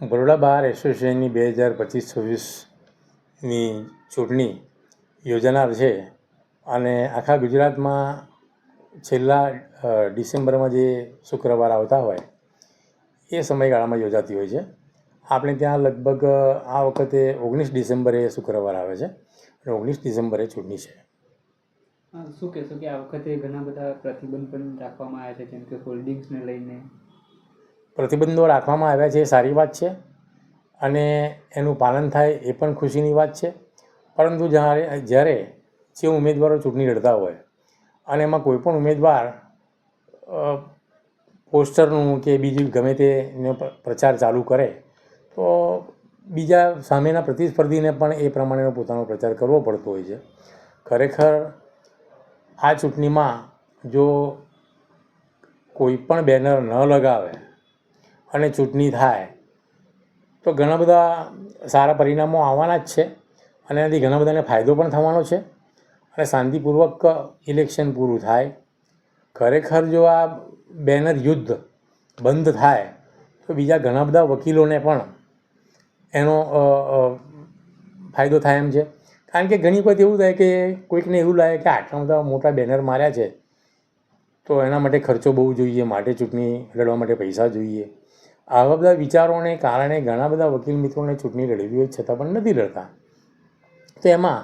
બરોડા બાર એસોસિએશનની બે હજાર પચીસ છવ્વીસની ચૂંટણી યોજાનાર છે અને આખા ગુજરાતમાં છેલ્લા ડિસેમ્બરમાં જે શુક્રવાર આવતા હોય, એ સમયગાળામાં યોજાતી હોય છે. આપણે ત્યાં લગભગ આ વખતે ઓગણીસ ડિસેમ્બરે શુક્રવાર આવે છે અને ઓગણીસ ડિસેમ્બરે ચૂંટણી છે. શું કહેશો કે આ વખતે ઘણા બધા પ્રતિબંધ પણ રાખવામાં આવ્યા છે, જેમ કે હોલ્ડિંગ્સને લઈને? પ્રતિબંધો રાખવામાં આવ્યા છે એ સારી વાત છે અને એનું પાલન થાય એ પણ ખુશીની વાત છે. પરંતુ જ્યારે જ્યારે જે ઉમેદવારો ચૂંટણી લડતા હોય અને એમાં કોઈ પણ ઉમેદવાર પોસ્ટરનું કે બીજું ગમે તેનો પ્રચાર ચાલુ કરે, તો બીજા સામેના પ્રતિસ્પર્ધીને પણ એ પ્રમાણેનો પોતાનો પ્રચાર કરવો પડતો હોય છે. ખરેખર આ ચૂંટણીમાં જો કોઈ પણ બેનર ન લગાવે અને ચૂંટણી થાય, તો ઘણા બધા સારા પરિણામો આવવાના જ છે અને એનાથી ઘણા બધાને ફાયદો પણ થવાનો છે અને શાંતિપૂર્વક ઇલેક્શન પૂરું થાય. ખરેખર જો આ બેનર યુદ્ધ બંધ થાય, તો બીજા ઘણા બધા વકીલોને પણ એનો ફાયદો થાય એમ છે. કારણ કે ઘણી વખત એવું થાય કે કોઈકને એવું લાગે કે આટલા બધા મોટા બેનર માર્યા છે, તો એના માટે ખર્ચો બહુ જોઈએ, માટે ચૂંટણી લડવા માટે પૈસા જોઈએ. આવા બધા વિચારોને કારણે ઘણા બધા વકીલ મિત્રોને ચૂંટણી લડવી હોય છતાં પણ નથી લડતા. તો એમાં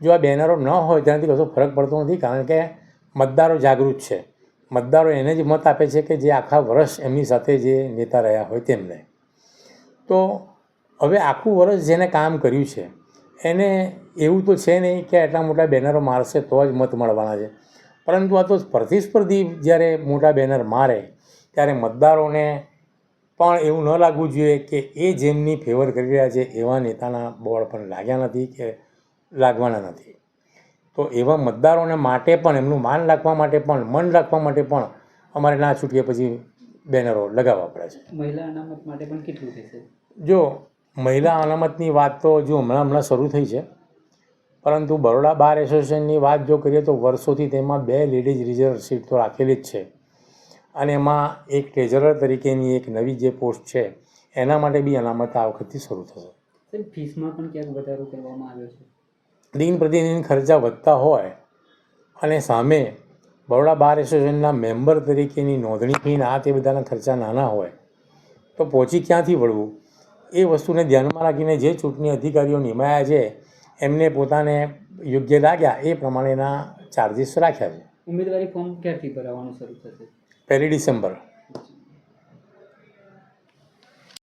જો આ બેનરો ન હોય તેનાથી કશો ફરક પડતો નથી કારણ કે મતદારો જાગૃત છે. મતદારો એને જ મત આપે છે કે જે આખા વર્ષ એમની સાથે જે નેતા રહ્યા હોય તેમને. તો હવે આખું વર્ષ જેને કામ કર્યું છે, એને એવું તો છે નહીં કે આટલા મોટા બેનરો મારશે તો જ મત મળવાના છે. પરંતુ આ તો પ્રતિસ્પર્ધી જ્યારે મોટા બેનર મારે, ત્યારે મતદારોને પણ એવું ન લાગવું જોઈએ કે એ જેમની ફેવર કરી રહ્યા છે એવા નેતાના બોર્ડ પણ લાગ્યા નથી કે લાગવાના નથી. તો એવા મતદારોને માટે પણ એમનું માન રાખવા માટે પણ મન રાખવા માટે પણ અમારે ના છૂટીએ પછી બેનરો લગાવવા પડે છે. મહિલા અનામત માટે પણ કેટલું થશે? જો મહિલા અનામતની વાત તો જો હમણાં હમણાં શરૂ થઈ છે પરંતુ બરોડા બાર એસોસિએશનની વાત જો કરીએ તો વર્ષોથી તેમાં બે લેડીઝ રિઝર્વ સીટ તો રાખેલી જ છે. અને એમાં એક ટ્રેઝરર તરીકેની એક નવી જે પોસ્ટ છે એના માટે બી અનામત આ વખતથી શરૂ થશે. ફીસમાં પણ ક્યાંક વધારો કરવામાં આવ્યો છે? દિન પ્રતિદિન ખર્ચા વધતા હોય અને સામે બરોડા બાર એસોસિએશનના મેમ્બર તરીકેની નોંધણી ફી ને આ તે બધાના ખર્ચા નાના હોય તો પહોંચી ક્યાંથી વળવું? એ વસ્તુને ધ્યાનમાં રાખીને જે ચૂંટણી અધિકારીઓ નિમાયા છે એમને પોતાને યોગ્ય લાગ્યા એ પ્રમાણેના ચાર્જિસ રાખ્યા છે. ઉમેદવારી ફોર્મ ક્યારથી ભરાવાનું શરૂ થશે? પહેલી ડિસેમ્બર.